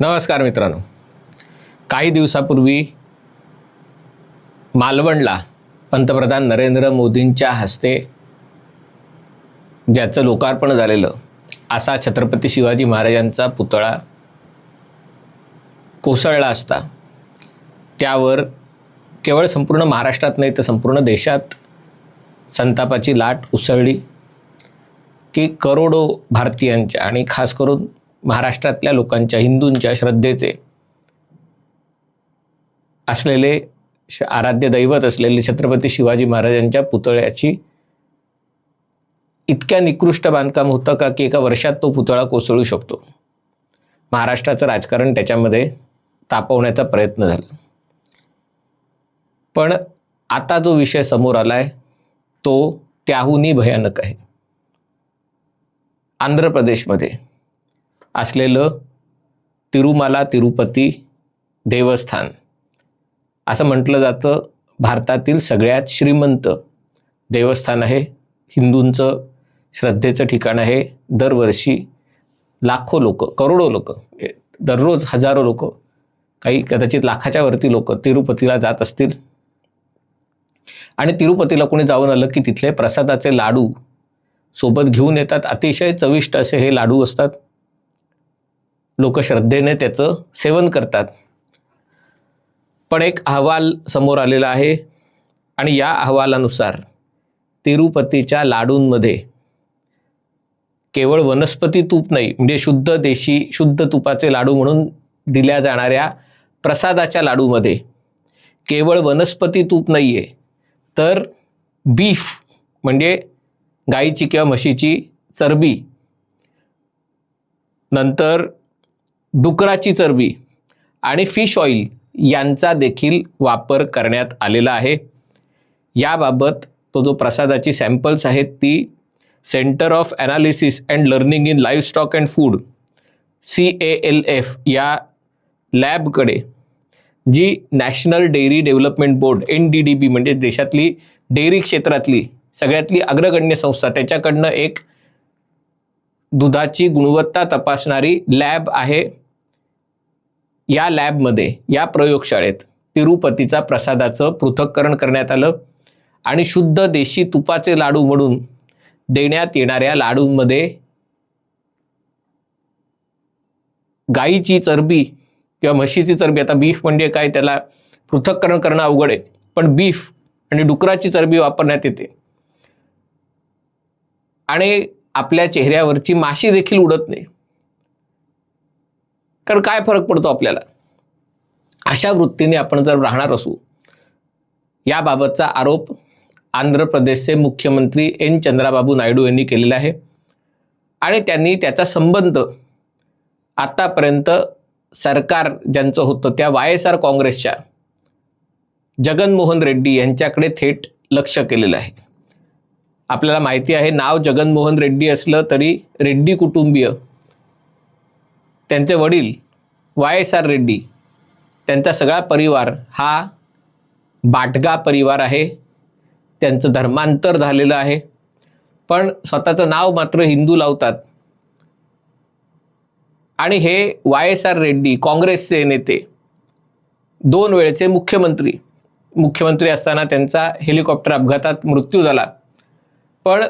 नमस्कार मित्रांनो. काही दिवसापूर्वी मालवणला पंतप्रधान नरेंद्र मोदींच्या हस्ते ज्याचं लोकार्पण झालेलं असा छत्रपती शिवाजी महाराजांचा पुतळा कोसळला असता त्यावर केवळ संपूर्ण महाराष्ट्रात नाही तर संपूर्ण देशात संतापाची लाट उसळली की करोडो भारतीयांच्या आणि खास करून महाराष्ट्रातल्या लोकांच्या हिंदूंच्या श्रद्धेचे असलेले श- आराध्य दैवत असलेले छत्रपती शिवाजी महाराजांच्या पुतळ्याची इतक्या निकृष्ट बांधकाम होतं का की एका वर्षात तो पुतळा कोसळू शकतो? महाराष्ट्राचं राजकारण त्याच्यामध्ये तापवण्याचा प्रयत्न झाला. पण आता जो विषय समोर आलाय तो त्याहूनही भयानक आहे. आंध्र प्रदेशमध्ये असलेलं तिरुमाला तिरुपती देवस्थान असं म्हटलं जातं भारतातील सगळ्यात श्रीमंत देवस्थान आहे. हिंदूंचं श्रद्धेचं ठिकाण आहे. दरवर्षी लाखो लोक करोडो लोक दररोज हजारो लोक काही कदाचित लाखाच्या वरती लोक तिरुपतीला जात असतील. आणि तिरुपतीला कोणी जाऊन आलं की तिथले प्रसादाचे लाडू सोबत घेऊन येतात. अतिशय चविष्ट असे हे लाडू असतात. लोक श्रद्धेने त्याचं सेवन करतात. पण एक अहवाल समोर आलेला आहे आणि या अहवालानुसार तिरुपतीच्या लाडूंमध्ये केवळ वनस्पती तूप नाही म्हणजे शुद्ध देशी शुद्ध तुपाचे लाडू म्हणून दिल्या जाणाऱ्या प्रसादाच्या लाडूमध्ये केवळ वनस्पती तूप नाही आहे तर बीफ म्हणजे गाईची किंवा म्हशीची चरबी. नंतर डुकराची चरबी आणि फिश ऑइल यांचा देखील वापर करण्यात आलेला आहे. याबाबत तो जो प्रसादाची सॅम्पल्स आहेत ती centre of analysis and learning in live stock and food C A L F या लॅबकडे ji national dairy development board N D D B म्हणजे देशातली डेअरी क्षेत्रातली सगळ्यातली अग्रगण्य संस्था त्याच्याकडनं एक दुधाची गुणवत्ता तपासणारी लॅब आहे. या लॅबमध्ये या प्रयोगशाळेत तिरुपतीचा प्रसादाचं पृथक्करण करण्यात आलं आणि शुद्ध देशी तुपाचे लाडू म्हणून देण्यात येणाऱ्या लाडूंमध्ये गाईची चरबी किंवा म्हशीची चरबी आता बीफ म्हणजे काय? त्याला पृथक्करण करणं अवघड आहे. पण बीफ आणि डुकराची चरबी वापरण्यात येते. आणि आपल्या चेहऱ्यावरची माशी देखील उडत नाही. कारण काय फरक पडतो आपल्याला? अशा वृत्तीने आपण जर राहणार असू याबाबतचा आरोप आंध्र प्रदेशचे मुख्यमंत्री एन. चंद्राबाबू नायडू यांनी केलेला आहे. आणि त्यांनी त्याचा संबंध आत्तापर्यंत सरकार ज्यांचं होतं त्या वाय एस आर काँग्रेसच्या जगनमोहन रेड्डी यांच्याकडे थेट लक्ष केलेलं आहे. आपल्याला माहिती आहे नाव जगनमोहन रेड्डी असलं तरी रेड्डी कुटुंबीय. त्यांचे वडील वाय एस आर रेड्डी त्यांचा सगळा परिवार हा बाटगा परिवार आहे. त्यांचं धर्मांतर झालेलं आहे. पण स्वतःचं नाव मात्र हिंदू लावतात. आणि हे वाय एस आर रेड्डी काँग्रेसचे नेते दोन वेळचे मुख्यमंत्री. मुख्यमंत्री असताना त्यांचा हेलिकॉप्टर अपघातात मृत्यू झाला. पण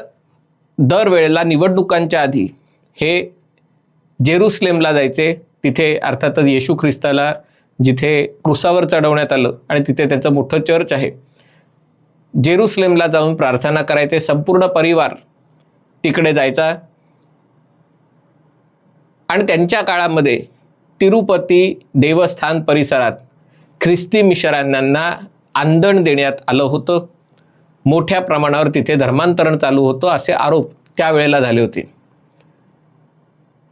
दरवेळेला निवडणुकांच्या आधी हे जेरुसलेमला जायचे तिथे अर्थातच येशू ख्रिस्ताला जिथे क्रुसावर चढवण्यात आलं आणि तिथे त्याचं मोठं चर्च आहे. जेरुसलेमला जाऊन प्रार्थना करायचे संपूर्ण परिवार तिकडे जायचा. आणि त्यांच्या काळामध्ये तिरुपती देवस्थान परिसरात ख्रिस्ती मिशरांना आंदण देण्यात आलं होतं. मोठ्या प्रमाणावर तिथे धर्मांतरण चालू होतं असे आरोप त्यावेळेला झाले होते.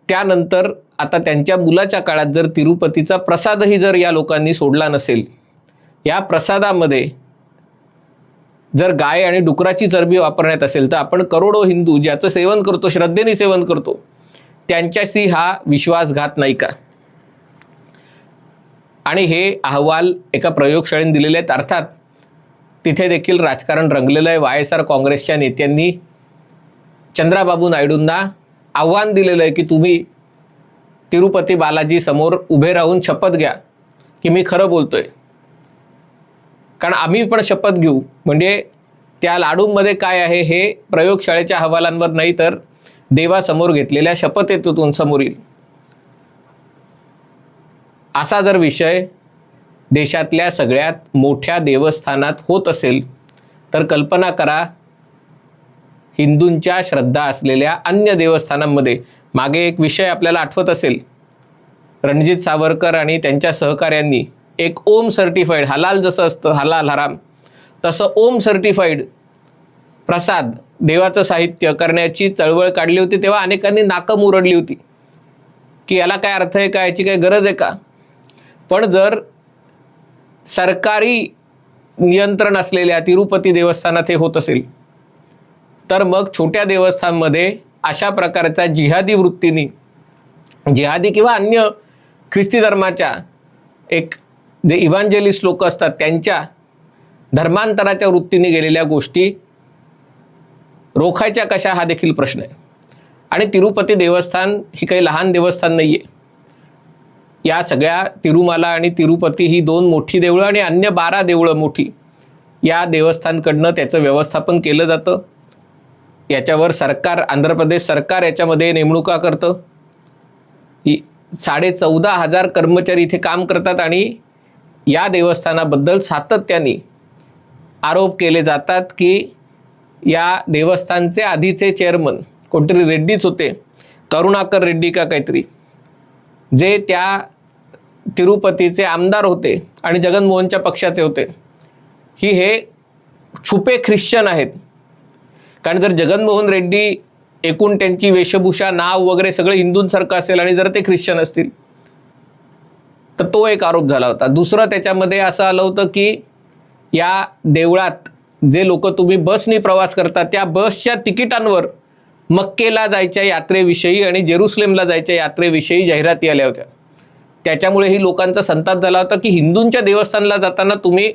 त्यानंतर आता त्यांच्या मुलाच्या काळात जर तिरुपतीचा प्रसादही जर या लोकांनी सोडला नसेल या प्रसादामध्ये जर गाय आणि डुकराची चरबी वापरण्यात असेल तर आपण करोडो हिंदू ज्याचं सेवन करतो श्रद्धेने सेवन करतो त्यांच्याशी हा विश्वासघात नाही का? आणि हे अहवाल एका प्रयोगशाळेने दिलेले आहेत. अर्थात तिथे देखील राजकारण रंगलेलं आहे. वाय एस आर काँग्रेसच्या नेत्यांनी चंद्राबाबू नायडूंना आव्हान दिलेलं आहे की तुम्ही तिरुपती बालाजी समोर उभे राहून शपथ घ्या की मी खरं बोलतोय. कारण आम्ही पण शपथ घेऊ. म्हणजे त्या लाडूंमध्ये काय आहे हे प्रयोगशाळेच्या अहवालांवर नाही तर देवासमोर घेतलेल्या शपथेतून समोर येईल. असा जर विषय देशातल्या सगळ्यात मोठ्या देवस्थानात होत असेल तर कल्पना करा हिंदूंच्या श्रद्धा असलेल्या अन्य देवस्थानांमध्ये मागे एक विषय आपल्याला आठवत असेल. रणजित सावरकर आणि त्यांच्या सहकाऱ्यांनी एक ओम सर्टिफाईड हलाल जसं असतं हलाल हराम तसं ओम सर्टिफाईड प्रसाद देवाचं साहित्य करण्याची चळवळ काढली होती तेव्हा अनेकांनी नाकं मुरडली होती. की याला काय अर्थ आहे का याची काही गरज आहे का? पण जर सरकारी नियंत्रण असलेल्या तिरुपती देवस्थानात हे होत असेल तर मग छोट्या देवस्थानमध्ये अशा प्रकारचा जिहादी वृत्तीने जिहादी किंवा अन्य ख्रिस्ती धर्माच्या एक जे इव्हांजेलिस्ट लोक असतात त्यांच्या धर्मांतराच्या वृत्तीने गेलेल्या गोष्टी रोखायच्या कशा हा देखील प्रश्न आहे. आणि तिरुपती देवस्थान ही काही लहान देवस्थान नाही आहे या सगळ्या तिरुमाला आणि तिरुपती ही दोन मोठी देवळं आणि अन्य बारा देवळं मोठी या देवस्थानकडनं त्याचं व्यवस्थापन केलं जातं. याच्यावर सरकार आंध्र प्रदेश सरकार याच्यामध्ये नेमणुका करतं. ही साडे चौदा हजार कर्मचारी इथे काम करतात आणि या देवस्थानाबद्दल सातत्याने आरोप केले जातात की या देवस्थानचे आधीचे चेअरमन कोणतरी रेड्डीच होते करुणाकर रेड्डी का काहीतरी जे त्या तिरुपतीचे आमदार होते आणि जगनमोहनच्या पक्षाचे होते ही हे छुपे ख्रिश्चन आहेत. कारण जर जगनमोहन रेड्डी एकूण त्यांची वेशभूषा नाव वगैरे सगळं हिंदूंसारखं असेल आणि जर ते ख्रिश्चन असतील तर तो एक आरोप झाला होता. दुसरं त्याच्यामध्ये असं आलं होतं की या देवळात जे लोक तुम्ही बसनी प्रवास करता त्या बसच्या तिकिटांवर मक्केला जायच्या यात्रेविषयी आणि जेरुसलेमला जायच्या यात्रेविषयी जाहिराती आल्या होत्या. त्याच्यामुळे ही लोकांचा संताप झाला होता की हिंदूंच्या देवस्थानला जाताना तुम्ही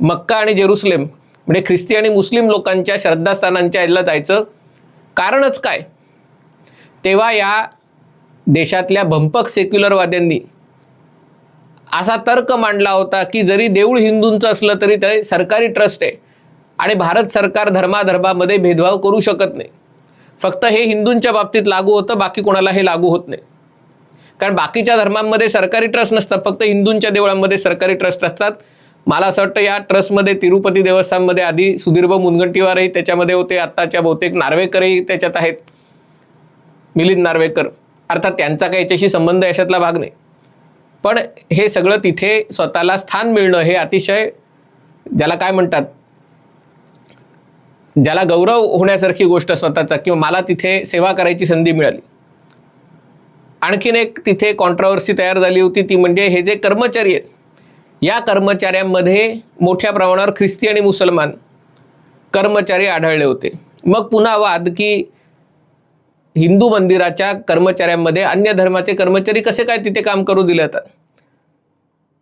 मक्का आणि जेरुसलेम म्हणजे ख्रिस्ती आणि मुस्लिम लोकांच्या श्रद्धास्थानांच्या याला जायचं कारणच काय? तेव्हा या देशातल्या भंपक सेक्युलरवाद्यांनी असा तर्क मांडला होता की जरी देऊळ हिंदूंचं असलं तरी ते सरकारी ट्रस्ट आहे. आणि भारत सरकार धर्माधर्मामध्ये भेदभाव करू शकत नाही. फक्त हे हिंदूंच्या बाबतीत लागू होतं बाकी कोणाला हे लागू होत नाही. कारण बाकीच्या धर्मांमध्ये सरकारी ट्रस्ट नसतात फक्त हिंदूंच्या देवळांमध्ये सरकारी ट्रस्ट असतात. मला असं वाटतं या ट्रस्टमध्ये तिरुपती देवस्थानमध्ये आधी सुधीरभाऊ मुनगंटीवारही त्याच्यामध्ये होते आत्ताच्या बहुतेक नार्वेकरही त्याच्यात आहेत. मिलिंद नार्वेकर. अर्थात त्यांचा काही याच्याशी संबंध याच्यातला भाग नाही. पण हे सगळं तिथे स्वतःला स्थान मिळणं हे अतिशय ज्याला काय म्हणतात ज्याला गौरव होण्यासारखी गोष्ट स्वतःचा किंवा मला तिथे सेवा करायची संधी मिळाली. आणखीन एक तिथे कॉन्ट्रावर्सी तयार झाली होती ती म्हणजे हे जे कर्मचारी आहेत या कर्मचाऱ्यांमध्ये मोठ्या प्रमाणावर ख्रिस्ती आणि मुसलमान कर्मचारी आढळले होते. मग पुन्हा वाद की हिंदू मंदिराच्या कर्मचाऱ्यांमध्ये अन्य धर्माचे कर्मचारी कसे काय तिथे काम करू दिले जातात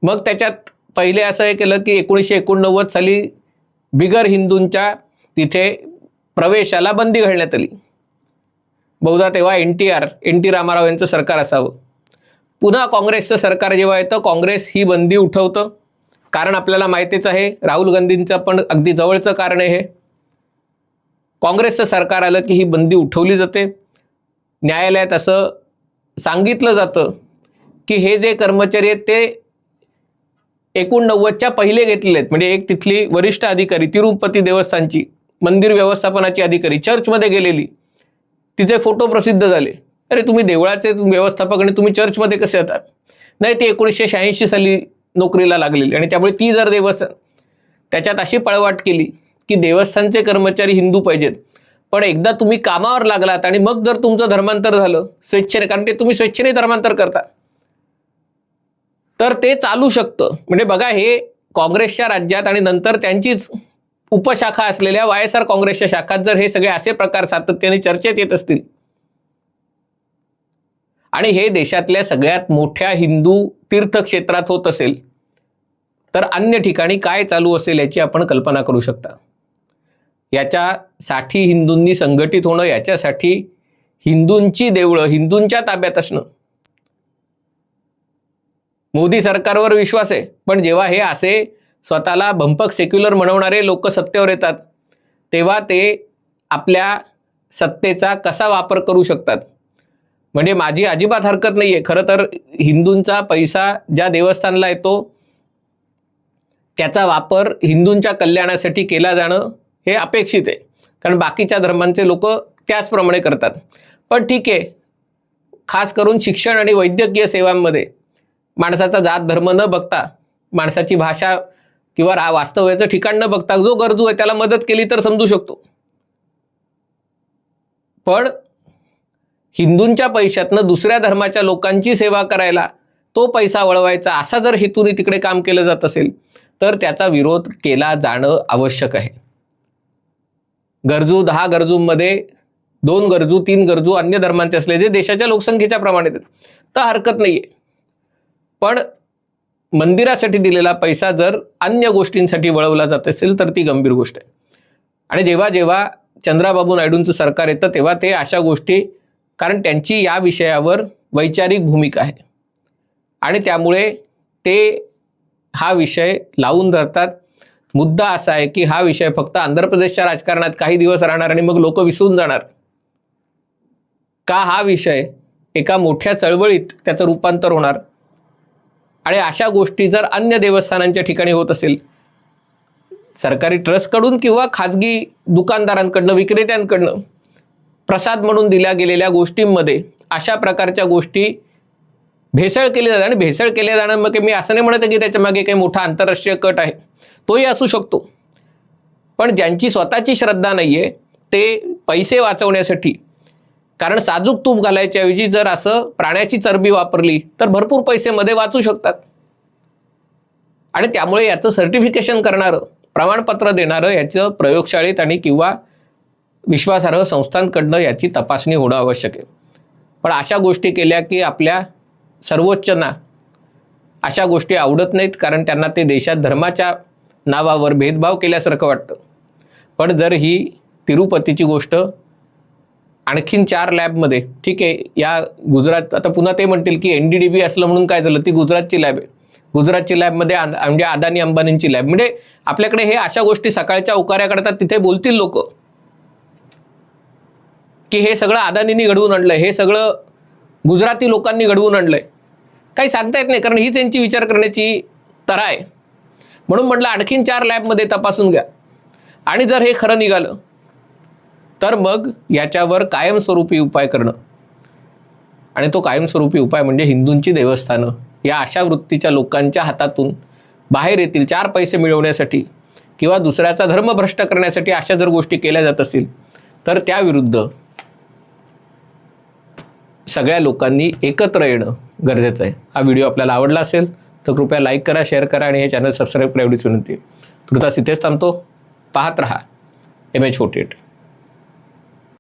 मग त्याच्यात पहिले असं हे केलं की एकोणीसशे एकोणनव्वद साली बिगर हिंदूंच्या तिथे प्रवेशाला बंदी घालण्यात आली. बहुधा तेव्हा N T R N T Ramarao यांचं सरकार असावं. पुन्हा काँग्रेसचं सरकार जेव्हा येतं काँग्रेस ही बंदी उठवतं. कारण आपल्याला माहितीच आहे राहुल गांधींचं पण अगदी जवळचं कारण आहे हे. काँग्रेसचं सरकार आलं की ही बंदी उठवली जाते. न्यायालयात असं सांगितलं जातं की हे जे कर्मचारी आहेत ते एकोणनव्वदच्या पहिले घेतलेले आहेत. म्हणजे एक तिथली वरिष्ठ अधिकारी तिरुपती देवस्थानची. मंदिर व्यवस्थापनाची अधिकारी चर्चमध्ये गेलेली. तिचे फोटो प्रसिद्ध झाले. अरे तुम्ही देवळाचे व्यवस्थापक आणि तुम्ही चर्चमध्ये कसे येतात? नाही ते एकोणीसशे शहाऐंशी साली नोकरीला लागलेली आणि त्यामुळे ती जर देवस्थान त्याच्यात अशी पळवाट केली की देवस्थानचे कर्मचारी हिंदू पाहिजेत. पण एकदा तुम्ही कामावर लागलात आणि मग जर तुमचं धर्मांतर झालं स्वेच्छेने कारण ते तुम्ही स्वेच्छेने धर्मांतर करता तर ते चालू शकतं. म्हणजे बघा हे काँग्रेसच्या राज्यात आणि नंतर त्यांचीच उपशाखा असलेल्या वाय एस आर काँग्रेसच्या शाखात जर हे सगळे असे प्रकार सातत्याने चर्चेत येत असतील. आणि हे देशातल्या सगळ्यात मोठ्या हिंदू तीर्थक्षेत्रात होत असेल तर अन्य ठिकाणी काय चालू असेल याची आपण कल्पना करू शकता. याच्यासाठी हिंदूंनी संघटित होणं याच्यासाठी हिंदूंची देवळं हिंदूंच्या ताब्यात असणं. मोदी सरकारवर विश्वास आहे पण जेव्हा हे असे स्वतःला भंपक सेक्युलर म्हणवणारे लोक सत्तेवर येतात. तेव्हा ते आपल्या सत्तेचा कसा वापर करू शकतात? म्हणजे माझी अजिबात हरकत नाही आहे खरं तर हिंदूंचा पैसा ज्या देवस्थानला येतो त्याचा वापर हिंदूंच्या कल्याणासाठी केला जाणं हे अपेक्षित आहे. कारण बाकीच्या धर्मांचे लोक त्याचप्रमाणे करतात. पण ठीक आहे. खास करून शिक्षण आणि वैद्यकीय सेवांमध्ये माणसाचा जात धर्म न बघता माणसाची भाषा किंवा रा वास्तव्याचं ठिकाण न बघता जो गरजू आहे त्याला मदत केली तर समजू शकतो. पण हिंदूंच्या पैशातनं दुसऱ्या धर्माच्या लोकांची सेवा करायला तो पैसा वळवायचा असा जर हेतूने तिकडे काम केलं जात असेल तर त्याचा विरोध केला जाणं आवश्यक आहे. गरजू दहा गरजूंमध्ये दोन गरजू तीन गरजू अन्य धर्मांचे असले जे देशाच्या लोकसंख्येच्या प्रमाणे तर हरकत नाही आहे पण मंदिरासाठी दिलेला पैसा जर अन्य गोष्टींसाठी वळवला जात असेल तर ती गंभीर गोष्ट आहे. आणि जेव्हा जेव्हा चंद्राबाबू नायडूंचं सरकार येतं तेव्हा ते अशा गोष्टी कारण त्यांची या विषयावर वैचारिक भूमिका आहे. आणि त्यामुळे ते हा विषय लावून धरतात. मुद्दा असा आहे की हा विषय फक्त आंध्र प्रदेशच्या राजकारणात काही दिवस राहणार आणि मग लोक विसरून जाणार. का हा विषय एका मोठ्या चळवळीत त्याचं रूपांतर होणार? आणि अशा गोष्टी जर अन्य देवस्थानांच्या ठिकाणी होत असेल सरकारी ट्रस्टकडून किंवा खाजगी दुकानदारांकडनं विक्रेत्यांकडनं प्रसाद म्हणून दिल्या गेलेल्या गोष्टींमध्ये अशा प्रकारच्या गोष्टी भेसळ केली जाते आणि भेसळ केल्या जाणं मग मी असं नाही म्हणत आहे की त्याच्यामागे काही मोठा आंतरराष्ट्रीय कट आहे. तोही असू शकतो. पण ज्यांची स्वतःची श्रद्धा नाही आहे ते पैसे वाचवण्यासाठी कारण साजूक तूप घालायच्याऐवजी जर असं प्राण्याची चरबी वापरली तर भरपूर पैसे मध्ये वाचू शकतात. आणि त्यामुळे याचं सर्टिफिकेशन करणारं प्रमाणपत्र देणारं याचं प्रयोगशाळेत आणि किंवा विश्वासार्ह संस्थांकडनं याची तपासणी होणं आवश्यक आहे. पण अशा गोष्टी केल्या की आपल्या सर्वोच्चना अशा गोष्टी आवडत नाहीत कारण त्यांना ते देशात धर्माच्या नावावर भेदभाव केल्यासारखं वाटतं. पण जर ही तिरुपतीची गोष्ट आणखीन चार लॅबमध्ये ठीक आहे या गुजरात आता पुन्हा ते म्हणतील की एन डी डी बी असलं म्हणून काय झालं? ती गुजरातची लॅब आहे. गुजरातची लॅबमध्ये आन- म्हणजे अदानी अंबानींची लॅब म्हणजे आपल्याकडे हे अशा गोष्टी सकाळच्या उकाऱ्या करतात तिथे बोलतील लोक. की हे सगळं अदानींनी घडवून आणलंय हे सगळं गुजराती लोकांनी घडवून आणलंय. काही सांगता येत नाही कारण ही त्यांची विचार करण्याची तरा आहे. म्हणून म्हटलं आणखीन चार लॅबमध्ये तपासून घ्या. आणि जर हे खरं निघालं तर मग याच्यावर कायमस्वरूपी उपाय करणं. आणि तो कायमस्वरूपी उपाय म्हणजे हिंदूंची देवस्थानं. या अशा वृत्तीच्या लोकांच्या हातातून बाहेर येतील चार पैसे मिळवण्यासाठी किंवा दुसऱ्याचा धर्म भ्रष्ट करण्यासाठी अशा जर गोष्टी केल्या जात असतील तर त्याविरुद्ध सगळ्या लोकांनी एकत्र येणं गरजेचं आहे. हा व्हिडिओ आपल्याला आवडला असेल तर कृपया लाईक करा शेअर करा आणि हे चॅनल सबस्क्राईब करा एवढीच विनंती आहे. इथेच थांबतो. पाहत रहा. M H forty eight.